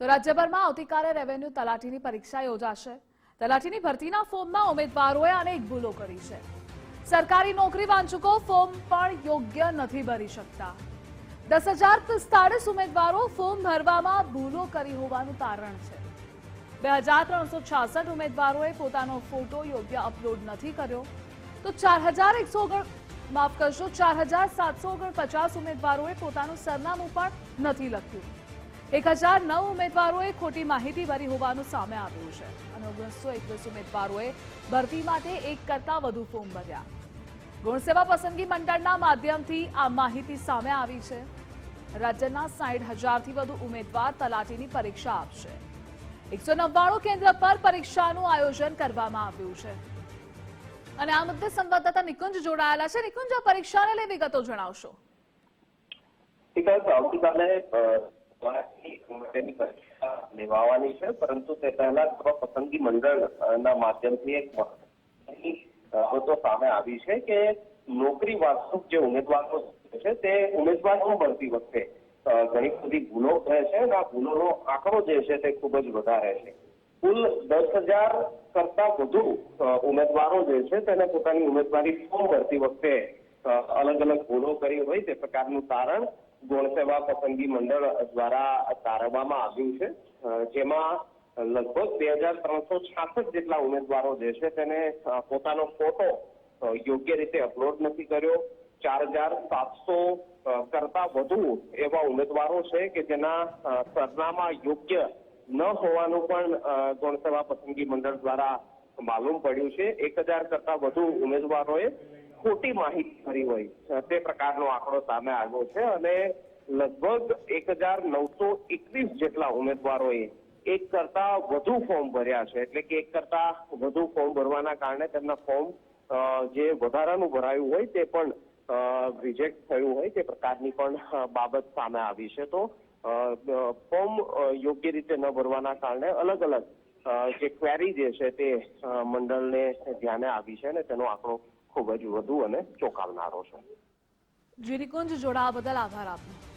તો રાજ્યભરમાં આવતીકાલે રેવન્યુ તલાટીની પરીક્ષા યોજાશે. તલાટીની ભરતીના ફોર્મમાં ઉમેદવારોએ અનેક ભૂલો કરી છે. સરકારી નોકરી વાંચુકો ફોર્મ પણ યોગ્ય નથી ભરી શકતા. દસ હજાર પિસ્તાળીસ ઉમેદવારો ફોર્મ ભરવામાં ભૂલો કરી હોવાનું તારણ છે. બે હજાર ત્રણસો છાસઠ ઉમેદવારોએ પોતાનો ફોટો યોગ્ય અપલોડ નથી કર્યો. તો ચાર હજાર એકસો ઓગણ, માફ કરશો, ચાર હજાર સાતસો ઓગણપચાસ ઉમેદવારોએ પોતાનું સરનામું પણ નથી લખ્યું. એક હજાર નવ ઉમેદવારોએ ખોટી માહિતી ભરી હોવાનું સામે આવ્યું છે. અને ઓગણીસો એકવીસ ઉમેદવારોએ ભરતી માટે એક કરતા વધુ ફોર્મ ભર્યા. ગુણસેવા પસંદગી મંડળના માધ્યમથી આ માહિતી સામે આવી છે. રાજ્યના સાઠ હજારથી વધુ ઉમેદવાર તલાટીની પરીક્ષા આપશે. એકસો નવ્વાણું કેન્દ્ર પર પરીક્ષાનું આયોજન કરવામાં આવ્યું છે. અને આ મુદ્દે સંવાદદાતા નિકુંજ જોડાયેલા છે. નિકુંજ, આ પરીક્ષાને લઈ વિગતો જણાવશો. આવતીકાલે માટેની પરીક્ષા છે, પરંતુ તે પહેલા પસંદગી મંડળના માધ્યમથી એક બાબતો સામે આવી છે કે નોકરી વાસ્તવિક જે ઉમેદવારો છે, તે ઉમેદવારો ભરતી વખતે ઘણી બધી ભૂલો રહે છે અને આ ભૂલોનો આંકડો જે છે તે ખૂબ જ વધારે છે. કુલ દસ હજાર કરતા વધુ ઉમેદવારો જે છે તેને પોતાની ઉમેદવારી ફોર્મ ભરતી વખતે અલગ અલગ ભૂલો કરી હોય તે પ્રકારનું તારણ ગૌણ સેવા પસંદગી મંડળ દ્વારા તારવવામાં આવ્યું છે. જેમાં લગભગ બે હજાર ત્રણસો છાસઠ જેટલા ઉમેદવારો જે છે તેને પોતાનો ફોટો યોગ્ય રીતે અપલોડ નથી કર્યો. ચાર હજાર સાતસો કરતા વધુ એવા ઉમેદવારો છે કે જેના સરનામા યોગ્ય ન હોવાનું પણ અ, પસંદગી મંડળ દ્વારા માલુમ પડ્યું છે. એક હજાર કરતા વધુ ઉમેદવારોએ ખોટી માહિતી ભરી હોય તે પ્રકારનો આંકડો સામે આવ્યો છે અને લગભગ એક હજાર નવસો એકવીસ જેટલા ઉમેદવારોએ એક કરતા વધુ ફોર્મ ભર્યા છે. એટલે કે એક કરતા વધુ ફોર્મ ભરવાના કારણે તેમના ફોર્મ જે વધારાનું ભરાયું હોય તે પણ રિજેક્ટ થયું હોય તે પ્રકારની પણ બાબત સામે આવી છે. તો ફોર્મ યોગ્ય રીતે ન ભરવાના કારણે અલગ અલગ જે ક્વેરી જે છે તે મંડળને ધ્યાને આવી છે અને તેનો આંકડો ખૂબ વધુ અને ચોંકાવનારો છે. જીરીકુંજ જોડાવા બદલ આભાર આપનો.